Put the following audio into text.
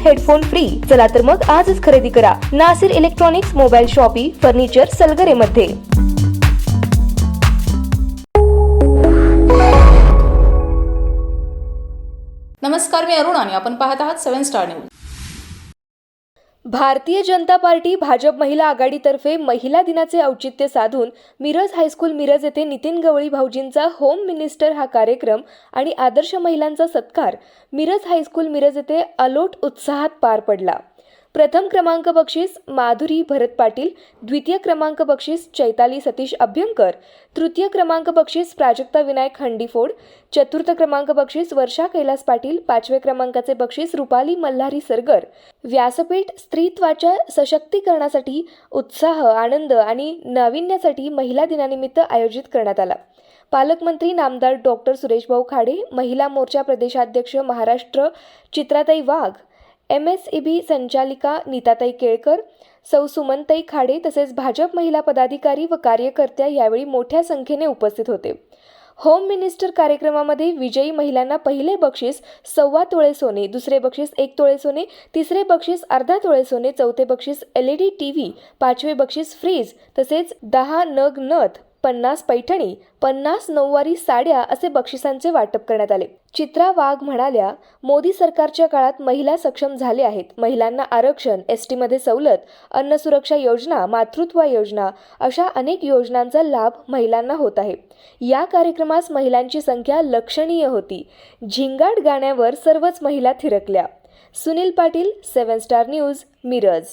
Headphone free. चला तर मग आजच खरेदी करा. Nasir electronics mobile shoppe furniture Salgare मध्ये नमस्कार मी अरुण आणि आपण पाहत आहात seven star news. Bharatiya Janata party Bhajap महिला आघाडीतर्फे महिला दिनाचे औचित्य साधून मिरज हायस्कूल मिरज येथे नितीन गवळी भाऊजींचा होम मिनिस्टर हा कार्यक्रम आणि आदर्श महिलांचा सत्कार मिरज हायस्कूल मिरज येथे अलोट उत्साहात पार पडला. प्रथम क्रमांक बक्षीस माधुरी भरत पाटील द्वितीय क्रमांक बक्षीस चैताली सतीश अभ्यंकर तृतीय क्रमांक बक्षीस प्राजक्ता विनायक हंडीफोड चतुर्थ क्रमांक बक्षीस वर्षा कैलास पाटील पाचवे क्रमांकाचे बक्षीस रुपाली मल्हारी सरगर. व्यासपीठ स्त्रीत्वाच्या सशक्तीकरणासाठी उत्साह आनंद आणि नाविन्यासाठी महिला दिनानिमित्त आयोजित करण्यात आला. पालकमंत्री नामदार डॉक्टर सुरेशभाऊ खाडे महिला मोर्चा प्रदेशाध्यक्ष Maharashtra Chitratai Wagh M S E B संचालिका नीताताई केळकर सौ सुमनताई खाडे तसेच भाजप महिला पदाधिकारी व कार्यकर्त्या यावेळी मोठ्या संख्येने उपस्थित होते. होम मिनिस्टर कार्यक्रमामध्ये विजयी महिलांना पहिले बक्षीस सव्वा तोळे सोने दुसरे बक्षीस एक तोळे सोने तिसरे बक्षीस अर्धा तोळे सोने चौथे बक्षीस L E D T V पाचवे बक्षीस फ्रीज तसेच दहा नग नथ पन्नास पैठणी पन्नास नऊवारी साड्या असे बक्षिसांचे वाटप करण्यात आले. चित्रा वाघ म्हणाल्या मोदी सरकारच्या काळात महिला सक्षम झाले आहेत. महिलांना आरक्षण एस टीमध्ये सवलत अन्न सुरक्षा योजना मातृत्व योजना अशा अनेक योजनांचा लाभ महिलांना होत आहे. या कार्यक्रमास महिलांची संख्या लक्षणीय होती. झिंगाट गाण्यावर सर्वच महिला थिरकल्या. Sunil Patil seven star news Miraj.